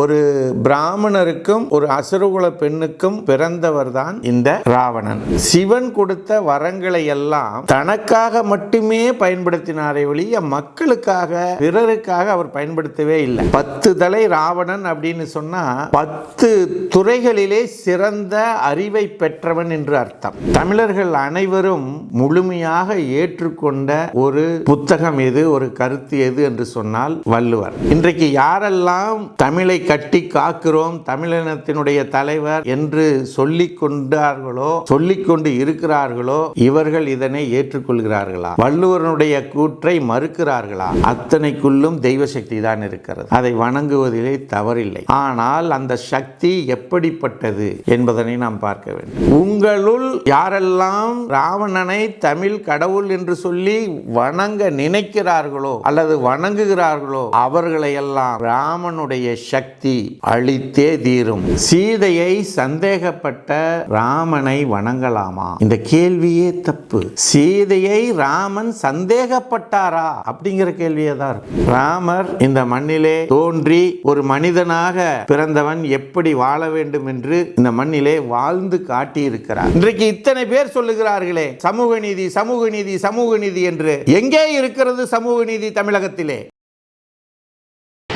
ஒரு பிராமணருக்கும் ஒரு அசுரகுல பெண்ணுக்கும் பிறந்தவர் தான் இந்த ராவணன். சிவன் கொடுத்த வரங்களை எல்லாம் தனக்காக மட்டுமே பயன்படுத்தினாரே ஒழிய மக்களுக்காக பிறருக்காக அவர் பயன்படுத்தவே இல்லை. பத்து தலை ராவணன் அப்படின்னு சொன்னா பத்து துறைகளிலே சிறந்த அறிவை பெற்றவன் என்று அர்த்தம். தமிழர்கள் அனைவரும் முழுமையாக ஏற்றுக்கொண்ட ஒரு புத்தகம் எது ஒரு கருத்து எது என்று சொன்னால் வள்ளுவர். இன்றைக்கு யாரெல்லாம் தமிழை கட்டி காக்கிறோம் தமிழினத்தினுடைய தலைவர் என்று சொல்லிக் கொண்டார்களோ சொல்லிக்கொண்டு இருக்கிறார்களோ இவர்கள் இதனை ஏற்றுக்கொள்கிறார்களா? வள்ளுவனுடைய கூற்றை மறுக்கிறார்களா? அத்தனைக்குள்ளும் தெய்வ சக்தி தான் இருக்கிறது. அதை வணங்குவதிலே தவறில்லை. ஆனால் அந்த சக்தி எப்படிப்பட்டது என்பதனை நாம் பார்க்க வேண்டும். உங்களுள் யாரெல்லாம் ராவணனை தமிழ் கடவுள் என்று சொல்லி வணங்க நினைக்கிறார்களோ அல்லது வணங்குகிறார்களோ அவர்களை எல்லாம் ராமனுடைய சக்தி அழித்தே தீரும். சீதையை சந்தேகப்பட்ட ராமனை வணங்கலாமா? இந்த கேள்வியே தப்பு. சீதையை ராமன் சந்தேகப்பட்டாரா? அப்படிங்கிற கேள்வியே தான் இருக்கு. ராமர் இந்த மண்ணிலே தோன்றி ஒரு மனிதனாக பிறந்தவன் எப்படி வாழ வேண்டும் என்று இந்த மண்ணிலே வாழ்ந்து காட்டியிருக்கிறார். இன்றைக்கு இத்தனை பேர் சொல்லுகிறார்களே சமூக நீதி சமூக நீதி சமூக நீதி என்று. எங்கே இருக்கிறது சமூக நீதி தமிழகத்திலே?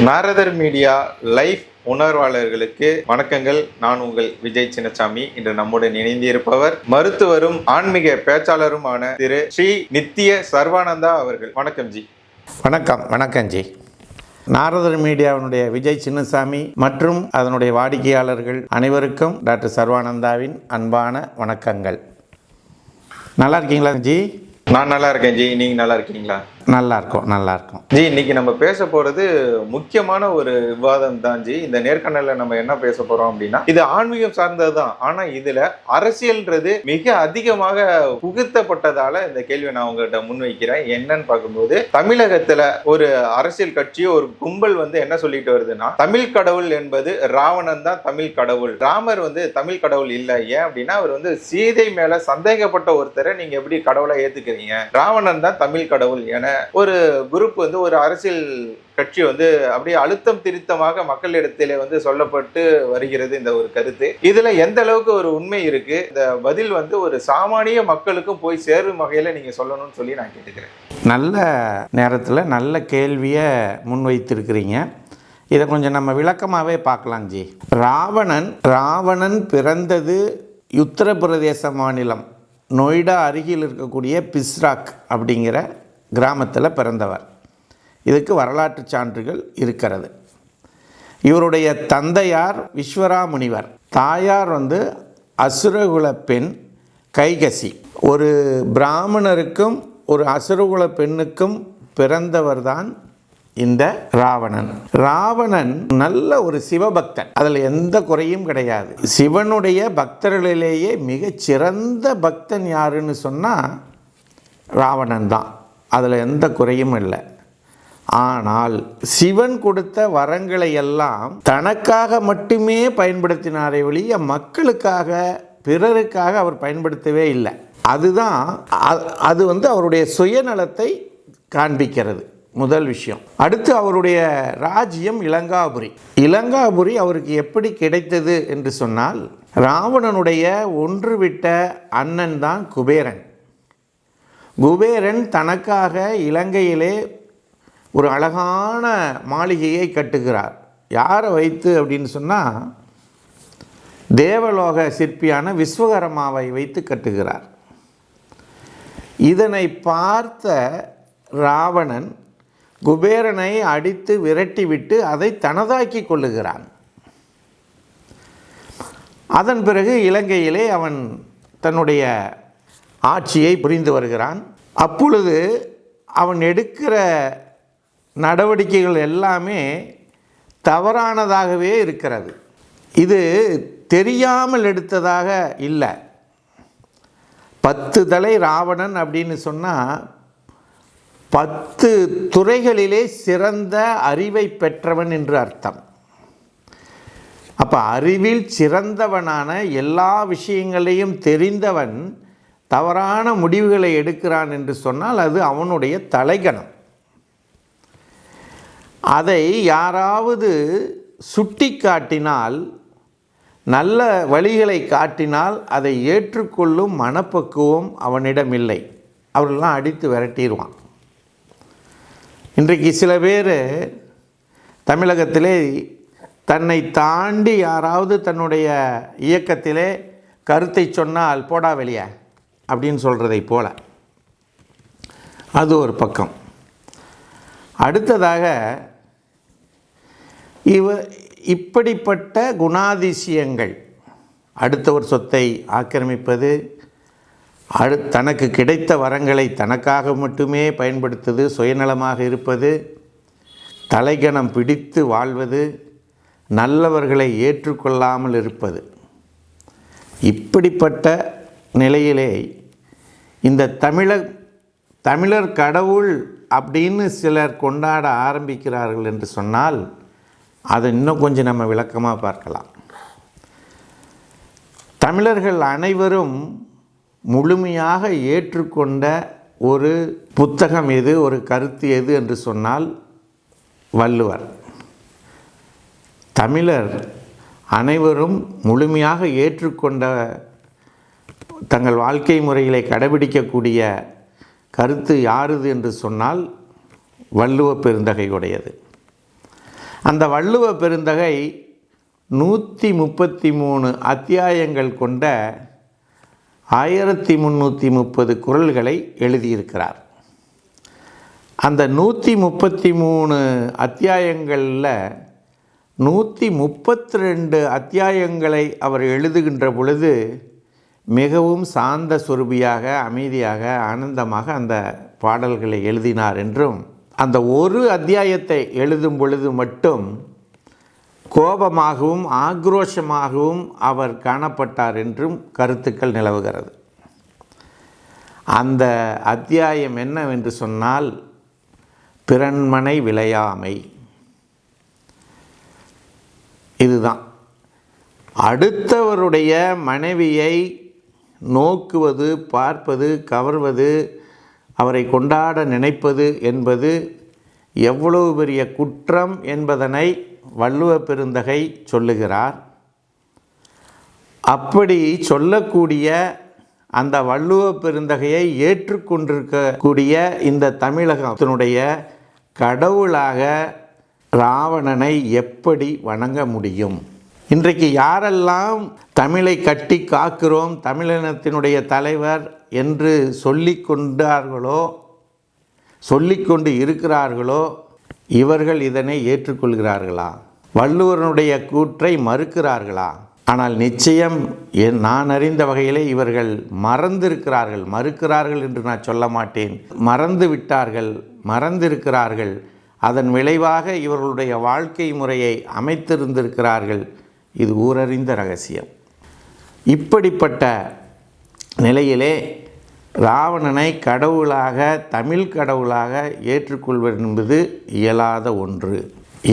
நாரதர் மீடியா லைஃப் உணர்வாளர்களுக்கு வணக்கங்கள். நான் உங்கள் விஜய் சின்னசாமி. இன்று நம்முடன் இணைந்திருப்பவர் மருத்துவரும் ஆன்மீக பேச்சாளருமான திரு ஸ்ரீ நித்திய சர்வானந்தா அவர்கள். வணக்கம் ஜி. வணக்கம் வணக்கம் ஜி. நாரதர் மீடியாவினுடைய விஜய் சின்னசாமி மற்றும் அதனுடைய வாடிக்கையாளர்கள் அனைவருக்கும் டாக்டர் சர்வானந்தாவின் அன்பான வணக்கங்கள். நல்லா இருக்கீங்களா ஜி? நான் நல்லா இருக்கேன் ஜி. நீங்க நல்லா இருக்கீங்களா? நல்லா நல்லாயிருக்கும் நல்லா ஜி இன்னைக்கு நம்ம பேச போறது முக்கியமான ஒரு விவாதம் தான் ஜி. இந்த நேர்காணல்ல நம்ம என்ன பேச போறோம் அப்படின்னா இது ஆன்மீகம் சார்ந்ததுதான். ஆனா இதுல அரசியல்ன்றது மிக அதிகமாக புகுத்தப்பட்டதால இந்த கேள்வியை நான் உங்ககிட்ட முன்வைக்கிறேன். என்னன்னு பார்க்கும்போது தமிழகத்துல ஒரு அரசியல் கட்சியோ ஒரு கும்பல் வந்து என்ன சொல்லிட்டு வருதுன்னா தமிழ் கடவுள் என்பது ராவணன் தான் தமிழ் கடவுள். ராமர் வந்து தமிழ் கடவுள் இல்ல ஏன் அப்படின்னா அவர் வந்து சீதை மேல சந்தேகப்பட்ட ஒருத்தரை நீங்க எப்படி கடவுளை ஏத்துக்கிறீங்க? ராவணன் தான் தமிழ் கடவுள் என ஒரு குரூப் வந்து ஒரு அரசியல் கட்சி வந்து அப்படியே அழுத்தம் திருத்தமாக மக்களிடத்திலே வந்து சொல்லப்பட்டு வருகிறது இந்த ஒரு கருத்து. இதுல எந்த அளவுக்கு ஒரு உண்மை இருக்கு? இந்த பதில் வந்து ஒரு சாமானிய மக்களுக்கும் போய் சேரும் வகையில நீங்க சொல்லணும்னு சொல்லி நான் கேட்டுக்கிறேன். நல்ல நேரத்தில் நல்ல கேள்வியை முன்வைத்திருக்கிறீங்க. இதை கொஞ்சம் நம்ம விளக்கமாகவே பார்க்கலாம் ஜி. ராவணன் ராவணன் பிறந்தது உத்தரப்பிரதேச மாநிலம் நொய்டா அருகில் இருக்கக்கூடிய பிஸ்ராக் அப்படிங்கிற கிராமத்தில் பிறந்தவர். இதுக்கு வரலாற்று சான்றுகள் இருக்கிறது. இவருடைய தந்தையார் விஸ்வரா முனிவர் தாயார் வந்து அசுரகுல பெண் கைகசி. ஒரு பிராமணருக்கும் ஒரு அசுரகுல பெண்ணுக்கும் பிறந்தவர் தான் இந்த ராவணன். ராவணன் நல்ல ஒரு சிவபக்தன். அதில் எந்த குறையும் கிடையாது. சிவனுடைய பக்தர்களிலேயே மிகச் சிறந்த பக்தன் யாருன்னு சொன்னால் ராவணன் தான். அதில் எந்த குறையும் இல்லை. ஆனால் சிவன் கொடுத்த வரங்களை எல்லாம் தனக்காக மட்டுமே பயன்படுத்தினாரே ஒழிய மக்களுக்காக பிறருக்காக அவர் பயன்படுத்தவே இல்லை. அதுதான் அது வந்து அவருடைய சுயநலத்தை காண்பிக்கிறது முதல் விஷயம். அடுத்து அவருடைய ராஜ்யம் இலங்காபுரி இலங்காபுரி அவருக்கு எப்படி கிடைத்தது என்று சொன்னால் ராவணனுடைய ஒன்றுவிட்ட அண்ணன் தான் குபேரன். குபேரன் தனக்காக இலங்கையிலே ஒரு அழகான மாளிகையை கட்டுகிறார். யாரை வைத்து அப்படின்னு சொன்னால் தேவலோக சிற்பியான விஸ்வகர்மாவை வைத்து கட்டுகிறார். இதனை பார்த்த ராவணன் குபேரனை அடித்து விரட்டிவிட்டு அதை தனதாக்கி கொள்ளுகிறான். அதன் பிறகு இலங்கையிலே அவன் தன்னுடைய ஆட்சியை புரிந்து வருகிறான். அப்பொழுது அவன் எடுக்கிற நடவடிக்கைகள் எல்லாமே தவறானதாகவே இருக்கிறது. இது தெரியாமல் எடுத்ததாக இல்லை. பத்து தலை ராவணன் அப்படின்னு சொன்னால் பத்து துறைகளிலே சிறந்த அறிவை பெற்றவன் என்று அர்த்தம். அப்போ அறிவில் சிறந்தவனான எல்லா விஷயங்களையும் தெரிந்தவன் தவறான முடிவுகளை எடுக்கிறான் என்று சொன்னால் அது அவனுடைய தலைகணம் அதை யாராவது சுட்டி காட்டினால் நல்ல வழிகளை காட்டினால் அதை ஏற்றுக்கொள்ளும் மனப்பக்குவம் அவனிடம் இல்லை அவர்கள்லாம் அடித்து விரட்டிடுவான். இன்றைக்கு சில பேர் தமிழகத்திலே தன்னை தாண்டி யாராவது தன்னுடைய இயக்கத்திலே கருத்தை சொன்னால் போடா வெளியே. அப்படின்னு சொல்கிறதை போல். அது ஒரு பக்கம். அடுத்ததாக இவ இப்படிப்பட்ட குணாதிசயங்கள் அடுத்தவர் சொத்தை ஆக்கிரமிப்பது அடு தனக்கு கிடைத்த வரங்களை தனக்காக மட்டுமே பயன்படுத்துவது சுயநலமாக இருப்பது தலைகணம் பிடித்து வாழ்வது நல்லவர்களை ஏற்றுக்கொள்ளாமல் இருப்பது. இப்படிப்பட்ட நிலையிலே இந்த தமிழர் தமிழர் கடவுள் அப்படின்னு சிலர் கொண்டாட ஆரம்பிக்கிறார்கள் என்று சொன்னால் அதை இன்னும் கொஞ்சம் நம்ம விளக்கமாக பார்க்கலாம். தமிழர்கள் அனைவரும் முழுமையாக ஏற்றுக்கொண்ட ஒரு புத்தகம் எது ஒரு கருத்து எது என்று சொன்னால் வள்ளுவர். தமிழர் அனைவரும் முழுமையாக ஏற்றுக்கொண்ட தங்கள் வாழ்க்கை முறைகளை கடைபிடிக்கக்கூடிய கருத்து யாருது என்று சொன்னால் வள்ளுவ பெருந்தகையுடையது. அந்த வள்ளுவ பெருந்தகை நூற்றி முப்பத்தி மூணு அத்தியாயங்கள் கொண்ட ஆயிரத்தி முந்நூற்றி முப்பது குறள்களை எழுதியிருக்கிறார். அந்த நூற்றி முப்பத்தி மூணு அத்தியாயங்களில் நூற்றி முப்பத்தி ரெண்டு அத்தியாயங்களை அவர் எழுதுகின்ற பொழுது மிகவும் சாந்த சுரபியாக அமைதியாக ஆனந்தமாக அந்த பாடல்களை எழுதினார் என்றும் அந்த ஒரு அத்தியாயத்தை எழுதும் பொழுது மட்டும் கோபமாகவும் ஆக்ரோஷமாகவும் அவர் காணப்பட்டார் என்றும் கருத்துக்கள் நிலவுகிறது. அந்த அத்தியாயம் என்னவென்று சொன்னால் பிறன்மனை விளையாமை இதுதான். அடுத்தவருடைய மனைவியை நோக்குவது பார்ப்பது கவர்வது அவரை கொண்டாட நினைப்பது என்பது எவ்வளவு பெரிய குற்றம் என்பதனை வள்ளுவ பெருந்தகை சொல்லுகிறார். அப்படி சொல்லக்கூடிய அந்த வள்ளுவ பெருந்தகையை ஏற்றுக்கொண்டிருக்கக்கூடிய இந்த தமிழகத்தினுடைய கடவுளாக ராவணனை எப்படி வணங்க முடியும்? இன்றைக்கு யாரெல்லாம் தமிழை கட்டி காக்கிறோம் தமிழினத்தினுடைய தலைவர் என்று சொல்லி கொண்டார்களோ சொல்லிக்கொண்டு இருக்கிறார்களோ இவர்கள் இதனை ஏற்றுக்கொள்கிறார்களா? வள்ளுவனுடைய கூற்றை மறுக்கிறார்களா? ஆனால் நிச்சயம் என் நான் அறிந்த வகையிலே இவர்கள் மறந்திருக்கிறார்கள் மறுக்கிறார்கள் என்று நான் சொல்ல மாட்டேன். மறந்து விட்டார்கள் மறந்திருக்கிறார்கள். அதன் விளைவாக இவர்களுடைய வாழ்க்கை முறையை அமைத்திருந்திருக்கிறார்கள். இது ஊரறிந்த ரகசியம். இப்படிப்பட்ட நிலையிலே ராவணனை கடவுளாக தமிழ் கடவுளாக ஏற்றுக்கொள்வது என்பது இயலாத ஒன்று.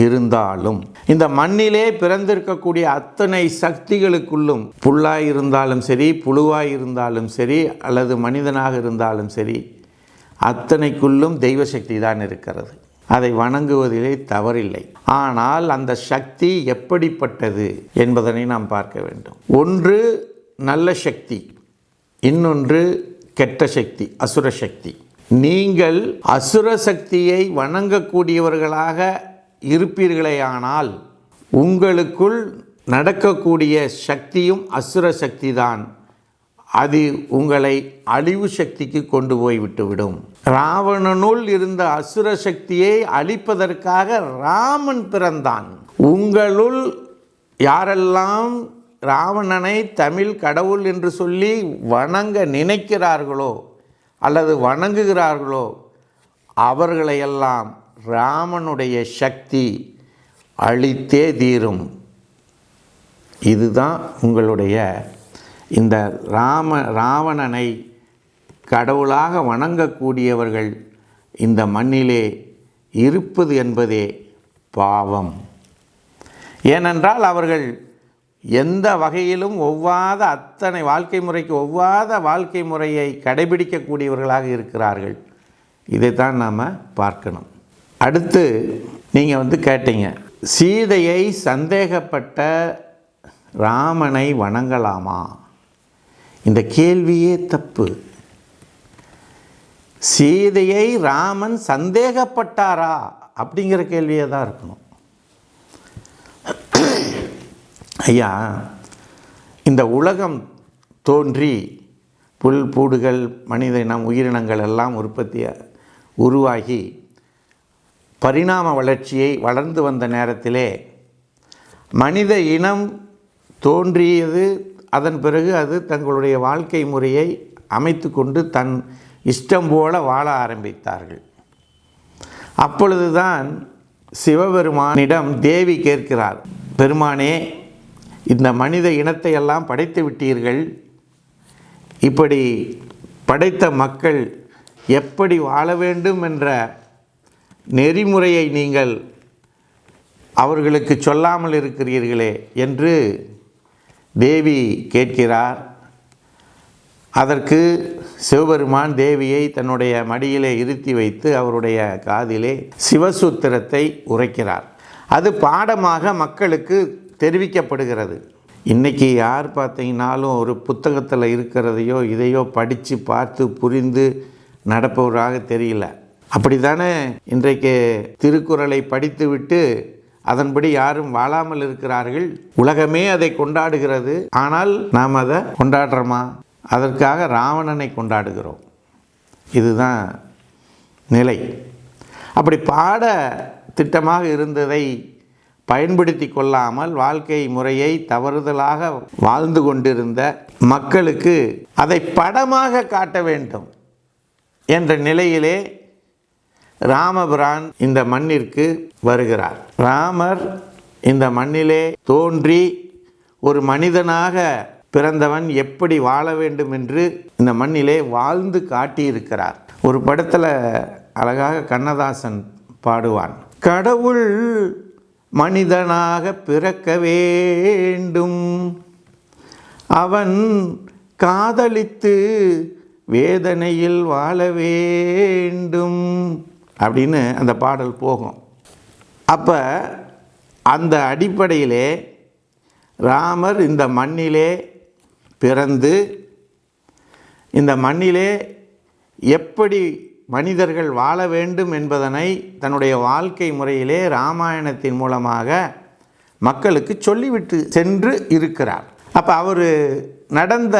இருந்தாலும் இந்த மண்ணிலே பிறந்திருக்கக்கூடிய அத்தனை சக்திகளுக்குள்ளும் புல்லாய் இருந்தாலும் சரி புழுவாய் இருந்தாலும் சரி அல்லது மனிதனாக இருந்தாலும் சரி அத்தனைக்குள்ளும் தெய்வ சக்தி தான் இருக்கிறது. அதை வணங்குவதிலே தவறில்லை. ஆனால் அந்த சக்தி எப்படிப்பட்டது என்பதனை நாம் பார்க்க வேண்டும். ஒன்று நல்ல சக்தி. இன்னொன்று கெட்ட சக்தி அசுர சக்தி. நீங்கள் அசுர சக்தியை வணங்கக்கூடியவர்களாக இருப்பீர்களேயானால் உங்களுக்குள் நடக்கக்கூடிய சக்தியும் அசுர சக்தி தான் அது உங்களை அழிவு சக்திக்கு கொண்டு போய் விட்டுவிடும். ராவணனுள் இருந்த அசுர சக்தியை அழிப்பதற்காக ராமன் பிறந்தான். உங்களுள் யாரெல்லாம் ராவணனை தமிழ் கடவுள் என்று சொல்லி வணங்க நினைக்கிறார்களோ அல்லது வணங்குகிறார்களோ அவர்களையெல்லாம் ராமனுடைய சக்தி அழித்தே தீரும். இதுதான் உங்களுடைய இந்த ராம ராவணனை கடவுளாக வணங்கக்கூடியவர்கள் இந்த மண்ணிலே இருப்பது என்பதே பாவம். ஏனென்றால் அவர்கள் எந்த வகையிலும் ஒவ்வாத அத்தனை வாழ்க்கை முறைக்கு ஒவ்வாத வாழ்க்கை முறையை கடைபிடிக்கக்கூடியவர்களாக இருக்கிறார்கள். இதைத்தான் நாம் பார்க்கணும். அடுத்து நீங்கள் வந்து கேட்டீங்க சீதையை சந்தேகப்பட்ட ராமனை வணங்கலாமா? இந்த கேள்வியே தப்பு. சீதையை ராமன் சந்தேகப்பட்டாரா? அப்படிங்கிற கேள்வியே தான் இருக்கணும். ஐயா இந்த உலகம் தோன்றி புல் பூடுகள் மனித இனம் உயிரினங்கள் எல்லாம் உற்பத்தியாக உருவாகி பரிணாம வளர்ச்சியை வளர்ந்து வந்த நேரத்திலே மனித இனம் தோன்றியது அதன் பிறகு அது தங்களுடைய வாழ்க்கை முறையை அமைத்து கொண்டு தன் இஷ்டம் போல வாழ ஆரம்பித்தார்கள். அப்பொழுதுதான் சிவபெருமானிடம் தேவி கேட்கிறார் பெருமானே இந்த மனித இனத்தை எல்லாம் படைத்து விட்டீர்கள். இப்படி படைத்த மக்கள் எப்படி வாழ வேண்டும் என்ற நெறிமுறையை நீங்கள் அவர்களுக்கு சொல்லாமல் இருக்கிறீர்களே என்று தேவி கேட்கிறார். அதற்கு சிவபெருமான் தேவியை தன்னுடைய மடியிலே இருத்தி வைத்து அவருடைய காதிலே சிவசூத்திரத்தை உரைக்கிறார். அது பாடமாக மக்களுக்கு தெரிவிக்கப்படுகிறது. இன்றைக்கி யார் பார்த்தீங்கன்னாலும் ஒரு புத்தகத்தில் இருக்கிறதையோ இதையோ படித்து பார்த்து புரிந்து நடப்பவராக தெரியல. அப்படி தானே இன்றைக்கு திருக்குறளை படித்துவிட்டு அதன்படி யாரும் வாழாமல் இருக்கிறார்கள். உலகமே அதை கொண்டாடுகிறது. ஆனால் நாம் அதை கொண்டாடுறோமா? அதற்காக ராவணனை கொண்டாடுகிறோம். இதுதான் நிலை. அப்படி பாட திட்டமாக இருந்ததை பயன்படுத்தி கொள்ளாமல் வாழ்க்கை முறையை தவறுதலாக வாழ்ந்து கொண்டிருந்த மக்களுக்கு அதை படமாக காட்ட வேண்டும் என்ற நிலையிலே ராமபிரான் இந்த மண்ணிற்கு வருகிறார். ராமர் இந்த மண்ணிலே தோன்றி ஒரு மனிதனாக பிறந்தவன் எப்படி வாழ வேண்டும் என்று இந்த மண்ணிலே வாழ்ந்து காட்டியிருக்கிறார். ஒரு படத்தில் அழகாக கண்ணதாசன் பாடுவான். கடவுள் மனிதனாக பிறக்க வேண்டும். அவன் காதலித்து வேதனையில் வாழ வேண்டும். அப்படின்னு அந்த பாடல் போகும். அப்போ அந்த அடிப்படையிலே ராமர் இந்த மண்ணிலே பிறந்து இந்த மண்ணிலே எப்படி மனிதர்கள் வாழ வேண்டும் என்பதனை தன்னுடைய வாழ்க்கை முறையிலே ராமாயணத்தின் மூலமாக மக்களுக்கு சொல்லிவிட்டு சென்று இருக்கிறார். அப்போ அவர் நடந்த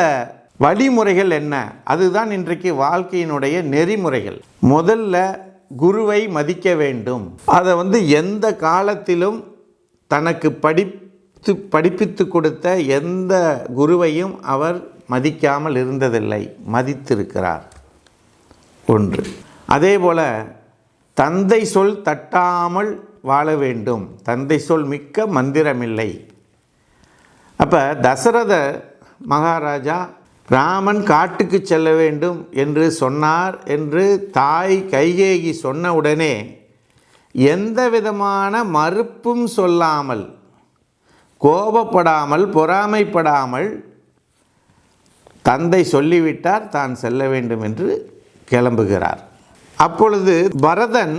வழிமுறைகள் என்ன? அதுதான் இன்றைக்கு வாழ்க்கையினுடைய நெறிமுறைகள். முதல்ல குருவை மதிக்க வேண்டும். அதை வந்து எந்த காலத்திலும் தனக்கு படித்து படிப்பித்து கொடுத்த எந்த குருவையும் அவர் மதிக்காமல் இருந்ததில்லை. மதித்திருக்கிறார். ஒன்று. அதே போல் தந்தை சொல் தட்டாமல் வாழ வேண்டும். தந்தை சொல் மிக்க மந்திரமில்லை. அப்போ தசரத மகாராஜா ராமன் காட்டுக்கு செல்ல வேண்டும் என்று சொன்னார் என்று தாய் கைகேகி சொன்ன உடனே எந்த விதமான மறுப்பும் சொல்லாமல் கோபப்படாமல் பொறாமைப்படாமல் தந்தை சொல்லிவிட்டார் தான் செல்ல வேண்டும் என்று கிளம்புகிறார். அப்பொழுது பரதன்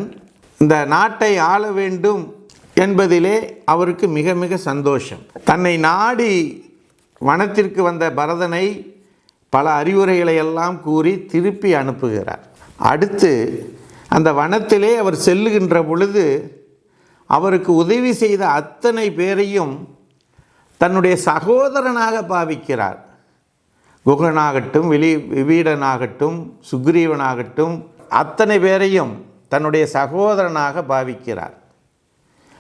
இந்த நாட்டை ஆள வேண்டும் என்பதிலே அவருக்கு மிக மிக சந்தோஷம். தன்னை நாடி வனத்திற்கு வந்த பரதனை பல அறிவுரைகளை எல்லாம் கூறி திருப்பி அனுப்புகிறார். அடுத்து அந்த வனத்திலே அவர் செல்லுகின்ற பொழுது அவருக்கு உதவி செய்த அத்தனை பேரையும் தன்னுடைய சகோதரனாக பாவிக்கிறார். குகனாகட்டும் விலி விபீடனாகட்டும் சுக்ரீவனாகட்டும் அத்தனை பேரையும் தன்னுடைய சகோதரனாக பாவிக்கிறார்.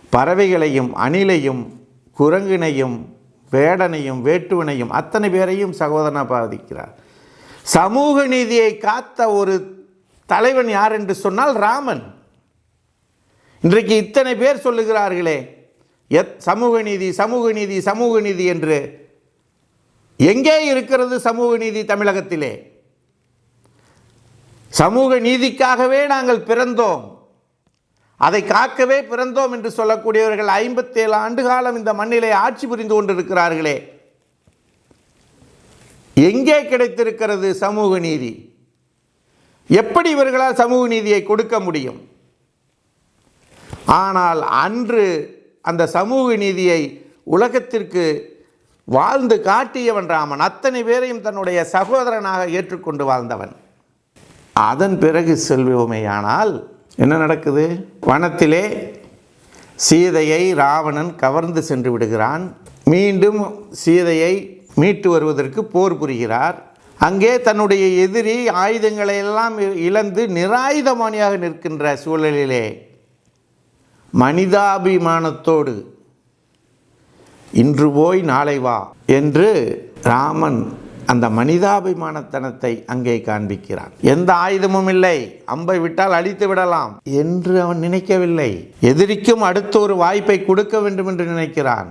பறவைகளையும் அணிலையும் குரங்கினையும் வேடனையும் வேட்டுவனையும் அத்தனை பேரையும் சகோதரனாக பாதிக்கிறார். சமூக நீதியை காத்த ஒரு தலைவன் யார் என்று சொன்னால் ராமன். இன்றைக்கு இத்தனை பேர் சொல்லுகிறார்களே எத் சமூக நீதி சமூக நீதி சமூக நீதி என்று. எங்கே இருக்கிறது சமூக நீதி தமிழகத்திலே? சமூக நீதிக்காகவே நாங்கள் பிறந்தோம். அதை காக்கவே பிறந்தோம் என்று சொல்லக்கூடியவர்கள் ஐம்பத்தேழு ஆண்டு காலம் இந்த மண்ணிலே ஆட்சி புரிந்து கொண்டிருக்கிறார்களே. எங்கே கிடைத்திருக்கிறது சமூக நீதி? எப்படி இவர்களால் சமூக நீதியை கொடுக்க முடியும்? ஆனால் அன்று அந்த சமூக நீதியை உலகத்திற்கு வாழ்ந்து காட்டியவன் ராமன் அத்தனை பேரையும் தன்னுடைய சகோதரனாக ஏற்றுக்கொண்டு வாழ்ந்தவன். அதன் பிறகு செல்வோமேயானால் என்ன நடக்குது? வனத்திலே சீதையை ராவணன் கவர்ந்து சென்று விடுகிறான். மீண்டும் சீதையை மீட்டு வருவதற்கு போர் புரிகிறார். அங்கே தன்னுடைய எதிரி ஆயுதங்களை எல்லாம் இழந்து நிராயுதமானியாக நிற்கின்ற சூழலிலே மனிதாபிமானத்தோடு இன்று போய் நாளை வா என்று ராமன் அந்த மனிதாபிமானத்தனத்தை அங்கே காண்பிக்கிறான். எந்த ஆயுதமும் இல்லை. அம்பை விட்டால் அழித்து விடலாம் என்று அவன் நினைக்கவில்லை. எதிரிக்கும் அடுத்த ஒரு வாய்ப்பை கொடுக்க வேண்டும் என்று நினைக்கிறான்.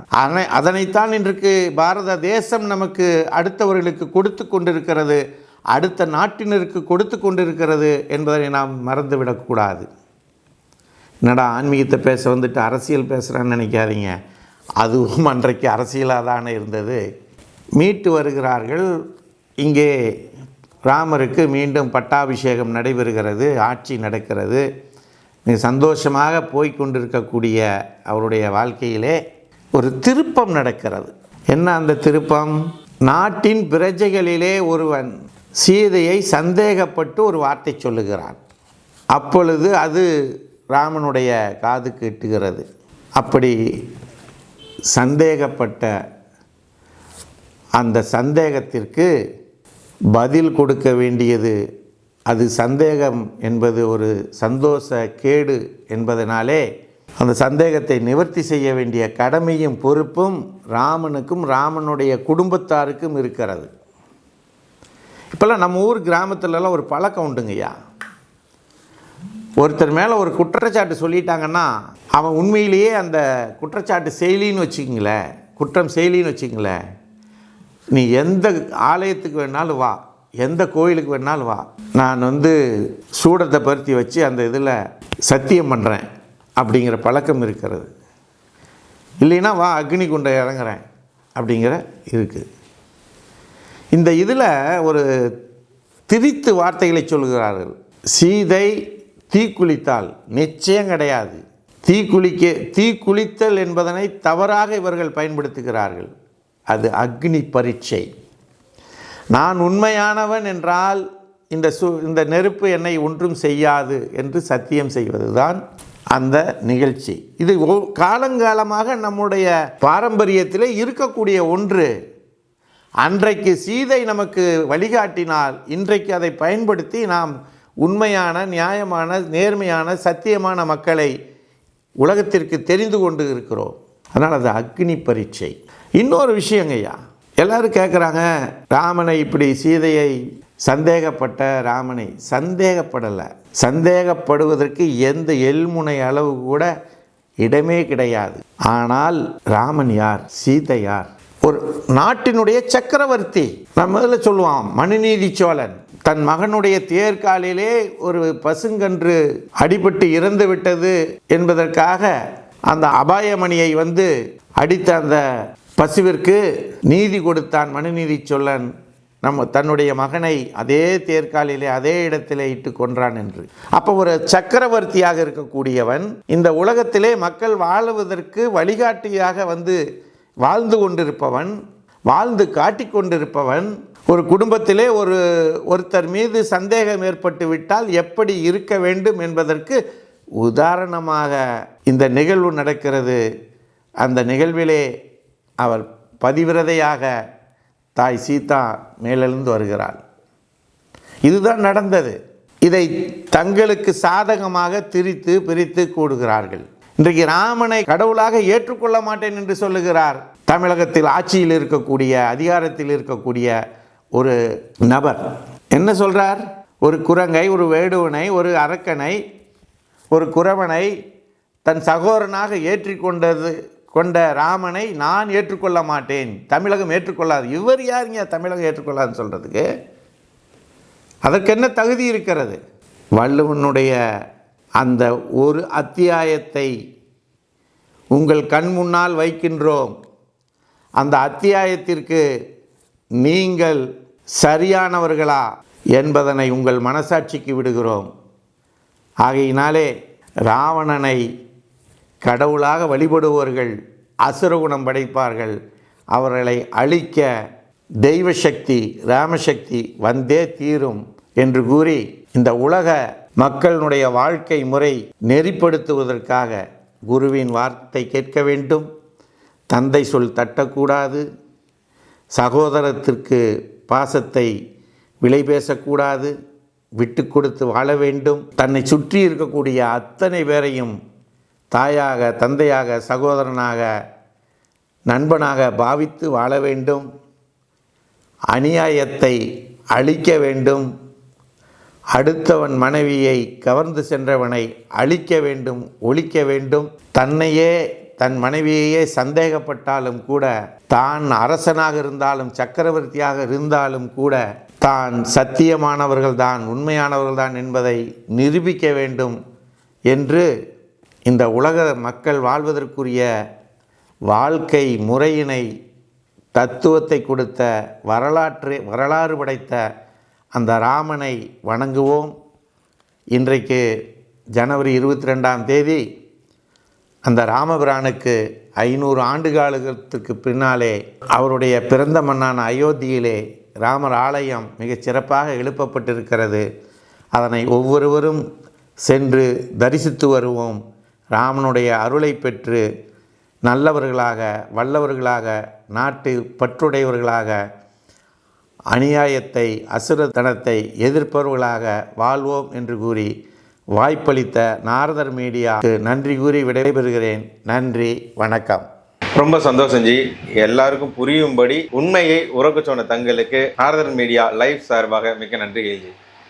அதனைத்தான் இன்றைக்கு பாரத தேசம் நமக்கு அடுத்தவர்களுக்கு கொடுத்து கொண்டிருக்கிறது அடுத்த நாட்டினருக்கு கொடுத்து கொண்டிருக்கிறது என்பதை நாம் மறந்துவிடக்கூடாது என்னடா ஆன்மீகத்தை பேச வந்துட்டு அரசியல் பேசுகிறான்னு நினைக்காதீங்க. அதுவும் அன்றைக்கு அரசியலாக தானே இருந்தது. மீட்டு வருகிறார்கள். இங்கே ராமருக்கு மீண்டும் பட்டாபிஷேகம் நடைபெறுகிறது ஆட்சி நடக்கிறது. மிக சந்தோஷமாக போய்கொண்டிருக்கக்கூடிய அவருடைய வாழ்க்கையிலே ஒரு திருப்பம் நடக்கிறது. என்ன அந்த திருப்பம்? நாட்டின் பிரஜைகளிலே ஒருவன் சீதையை சந்தேகப்பட்டு ஒரு வார்த்தை சொல்லுகிறான். அப்பொழுது அது ராமனுடைய காதுக்கு எட்டுகிறது. அப்படி சந்தேகப்பட்ட அந்த சந்தேகத்திற்கு பதில் கொடுக்க வேண்டியது. அது சந்தேகம் என்பது ஒரு சந்தோஷ கேடு என்பதனாலே அந்த சந்தேகத்தை நிவர்த்தி செய்ய வேண்டிய கடமையும் பொறுப்பும் ராமனுக்கும் ராமனுடைய குடும்பத்தாருக்கும் இருக்கிறது. இப்போல்லாம் நம்ம ஊர் கிராமத்துலலாம் ஒரு பழக்கம் உண்டுங்கய்யா. ஒருத்தர் மேலே ஒரு குற்றச்சாட்டு சொல்லிட்டாங்கன்னா அவன் உண்மையிலேயே அந்த குற்றச்சாட்டு செயலின்னு வச்சுக்கிங்களேன். குற்றம் செயலின்னு வச்சுக்கிங்களேன். நீ எந்த ஆலயத்துக்கு வேணாலும் வா. எந்த கோயிலுக்கு வேணாலும் வா. நான் வந்து சூடத்தை பருத்தி வச்சு அந்த இதில் சத்தியம் பண்ணுறேன் அப்படிங்கிற பழக்கம் இருக்கிறது. இல்லைன்னா வா அக்னி குண்டை இறங்குறேன் அப்படிங்கிற இருக்குது இந்த இதில் ஒரு திரித்து வார்த்தைகளை சொல்கிறார்கள். சீதை தீக்குளித்தால் நிச்சயம் கிடையாது. தீக்குளிக்க தீக்குளித்தல் என்பதனை தவறாக இவர்கள் பயன்படுத்துகிறார்கள். அது அக்னி பரீட்சை. நான் உண்மையானவன் என்றால் இந்த சு இந்த நெருப்பு என்னை ஒன்றும் செய்யாது என்று சத்தியம் செய்வதுதான் அந்த நிகழ்ச்சி. இது காலங்காலமாக நம்முடைய பாரம்பரியத்திலே இருக்கக்கூடிய ஒன்று. அன்றைக்கு சீதை நமக்கு வழிகாட்டினால் இன்றைக்கு அதை பயன்படுத்தி நாம் உண்மையான நியாயமான நேர்மையான சத்தியமான மக்களை உலகத்திற்கு தெரிந்து கொண்டு இருக்கிறோம். அதனால் அது அக்னி பரீட்சை. இன்னொரு விஷயங்கய்யா எல்லோரும் கேட்குறாங்க ராமனை இப்படி சீதையை சந்தேகப்பட்ட ராமனை சந்தேகப்படலை. சந்தேகப்படுவதற்கு எந்த எல்முனை அளவு கூட இடமே கிடையாது. ஆனால் ராமன் யார்? சீதை யார்? ஒரு நாட்டினுடைய சக்கரவர்த்தி. நம்ம முதல்ல சொல்லுவான் மனுநீதி சோழன். தன் மகனுடைய தேர்காலிலே ஒரு பசுங்கன்று அடிபட்டு இறந்து விட்டது என்பதற்காக அந்த அபாயமணியை வந்து அடித்த அந்த பசுவிற்கு நீதி கொடுத்தான் மனுநீதி சொல்லன். நம்ம தன்னுடைய மகனை அதே தேர்காலிலே அதே இடத்திலே இட்டு கொன்றான் என்று. அப்போ ஒரு சக்கரவர்த்தியாக இருக்கக்கூடியவன் இந்த உலகத்திலே மக்கள் வாழுவதற்கு வழிகாட்டியாக வந்து வாழ்ந்து கொண்டிருப்பவன் வாழ்ந்து காட்டி கொண்டிருப்பவன் ஒரு குடும்பத்திலே ஒரு ஒருத்தர் மீது சந்தேகம் ஏற்பட்டு விட்டால் எப்படி இருக்க வேண்டும் என்பதற்கு உதாரணமாக இந்த நிகழ்வு நடக்கிறது. அந்த நிகழ்விலே அவர் பதிவிரதையாக தாய் சீதா மேலெழுந்து வருகிறாள். இதுதான் நடந்தது. இதை தங்களுக்கு சாதகமாக திரித்து பிரித்து கூடுகிறார்கள். இன்றைக்கு ராமனை கடவுளாக ஏற்றுக்கொள்ள மாட்டேன் என்று சொல்லுகிறார். தமிழகத்தில் ஆட்சியில் இருக்கக்கூடிய அதிகாரத்தில் இருக்கக்கூடிய ஒரு நபர். என்ன சொல்றார்? ஒரு குரங்கை ஒரு வேடுவனை ஒரு அரக்கனை ஒரு குறவனை தன் சகோதரனாக ஏற்றிக்கொண்டது கொண்ட ராமனை நான் ஏற்றுக்கொள்ள மாட்டேன். தமிழகம் ஏற்றுக்கொள்ளாது. இவர் யாருங்க? தமிழகம் ஏற்றுக்கொள்ளாதுன்னு சொல்கிறதுக்கு அதற்கு என்ன தகுதி இருக்கிறது? வள்ளுவனுடைய அந்த ஒரு அத்தியாயத்தை உங்கள் கண் முன்னால் வைக்கின்றோம். அந்த அத்தியாயத்திற்கு நீங்கள் சரியானவர்களா என்பதனை உங்கள் மனசாட்சிக்கு விடுகிறோம். ஆகையினாலே ராவணனை கடவுளாக வழிபடுவோர்கள் அசுரகுணம் படைப்பார்கள். அவர்களை அழிக்க தெய்வ சக்தி ராமசக்தி வந்தே தீரும் என்று கூறி இந்த உலக மக்களுடைய வாழ்க்கை முறை நெறிப்படுத்துவதற்காக குருவின் வார்த்தை கேட்க வேண்டும். தந்தை சொல் தட்டக்கூடாது. சகோதரத்திற்கு பாசத்தை விலை பேசக்கூடாது. விட்டு கொடுத்து வாழ வேண்டும். தன்னை சுற்றி இருக்கக்கூடிய அத்தனை பேரையும் தாயாக தந்தையாக சகோதரனாக நண்பனாக பாவித்து வாழ வேண்டும். அநியாயத்தை அழிக்க வேண்டும். அடுத்தவன் மனைவியை கவர்ந்து சென்றவனை அழிக்க வேண்டும் ஒழிக்க வேண்டும். தன்னையே தன் மனைவியையே சந்தேகப்பட்டாலும் கூட தான் அரசனாக இருந்தாலும் சக்கரவர்த்தியாக இருந்தாலும் கூட தான் சத்தியமானவர்கள்தான் உண்மையானவர்கள்தான் என்பதை நிரூபிக்க வேண்டும் என்று இந்த உலக மக்கள் வாழ்வதற்குரிய வாழ்க்கை முறையினை தத்துவத்தை கொடுத்த வரலாற்று வரலாறு படைத்த அந்த ராமனை வணங்குவோம். இன்றைக்கு ஜனவரி இருபத்தி ரெண்டாம் தேதி அந்த ராமபிரானுக்கு ஐநூறு ஆண்டு காலத்திற்கு பின்னாலே அவருடைய பிறந்த மண்ணான அயோத்தியிலே ராமர் ஆலயம் மிகச் சிறப்பாக எழுப்பப்பட்டிருக்கிறது. அதனை ஒவ்வொருவரும் சென்று தரிசித்து வருவோம். ராமனுடைய அருளை பெற்று நல்லவர்களாக வல்லவர்களாக நாட்டு பற்றுடையவர்களாக அநியாயத்தை அசுரத்தனத்தை எதிர்ப்பவர்களாக வாழ்வோம் என்று கூறி வாய்ப்பளித்த நாரதர் மீடியாவுக்கு நன்றி கூறி விடைபெறுகிறேன். நன்றி வணக்கம். ரொம்ப சந்தோஷம் ஜி. எல்லாருக்கும் புரியும்படி உண்மையை உறக்க சொன்ன தங்களுக்கு நாரதன் மீடியா லைவ் சார்பாக மிக்க நன்றி ஜி.